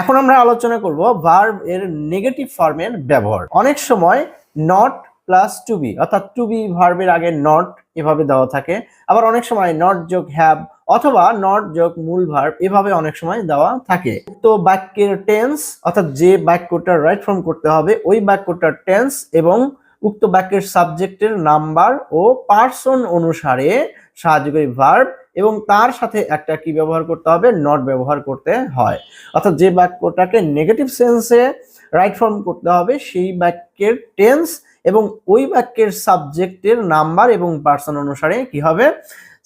এখন আমরা আলোচনা করব ভার্ব এর নেগেটিভ ফর্মের ব্যবহার। অনেক সময় নট প্লাস টু বি অর্থাৎ টু বি ভার্বের আগে নট এভাবে দেওয়া থাকে। আবার অনেক সময় নট যোগ হ্যাব অথবা নট যোগ মূল ভার্ব এভাবে অনেক সময় দেওয়া থাকে। তো বাক্যের টেন্স অর্থাৎ যে বাক্যটা রাইট ফর্ম করতে হবে, ওই বাক্যটার টেন্স এবং উক্ত বাক্যের সাবজেক্টের নাম্বার ও পার্সন অনুসারে সাহায্যকারী ভার্ব এবং তার সাথে একটা কি ব্যবহার করতে হবে? নট ব্যবহার করতে হয়। অর্থাৎ যে বাক্যটাকে নেগেটিভ সেন্সে রাইট ফর্ম করতে হবে, সেই বাক্যের টেন্স এবং ওই বাক্যের সাবজেক্টের নাম্বার এবং পার্সন অনুসারে কি হবে?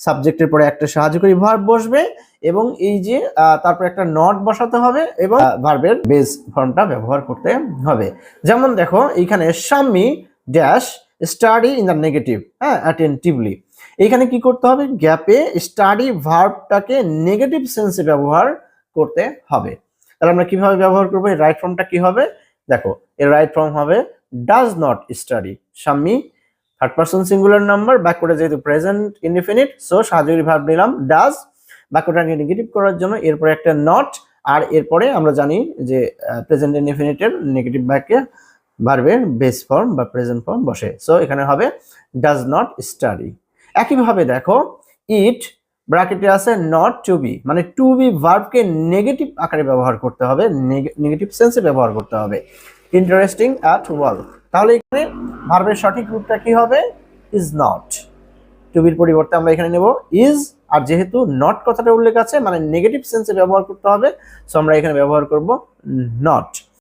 সাবজেক্টের পরে একটা সাহায্যকারী ভার্ব বসবে এবং এই যে তারপর একটা নট বসাতে হবে এবং ভার্বের বেস ফর্মটা ব্যবহার করতে হবে। যেমন দেখো, এইখানে Sammi dash study in the negative হ্যাঁ অ্যাটেন্টিভলি এখানে কি করতে হবে? গ্যাপে স্টাডি ভার্বটাকে নেগেটিভ সেন্সে ব্যবহার করতে হবে। তাহলে আমরা কীভাবে ব্যবহার করব? এই রাইট ফর্মটা কি হবে? দেখো এর রাইট ফর্ম হবে does not study Sammi third person singular number বাক্যটা যেহেতু প্রেজেন্ট ইনডিফিনিট সো সাহায্যকারী ভার্ব নিলাম ডাজ বাক্যটাকে নেগেটিভ করার জন্য, এরপরে একটা নট আর এরপরে আমরা জানি যে প্রেজেন্ট ইনডিফিনিটের নেগেটিভ বাক্যে ভার্বের বেস ফর্ম বা প্রেজেন্ট ফর্ম বসে। সো এখানে হবে ডাজ নট স্টাডি একইভাবে দেখো ইট ব্র্যাকেটে আছে নট টু বি মানে টু বি ভার্বকে নেগেটিভ আকারে ব্যবহার করতে হবে নেগেটিভ সেন্সে ব্যবহার করতে হবে। ইন্টারেস্টিং অ্যাট ওয়াল তাহলে এখানে ভার্বের সঠিক রূপটা কি হবে? ইজ নট টু বির পরিবর্তে আমরা এখানে নেব ইজ আর যেহেতু নট কথাটা উল্লেখ আছে মানে নেগেটিভ সেন্সে ব্যবহার করতে হবে সো আমরা এখানে ব্যবহার করব নট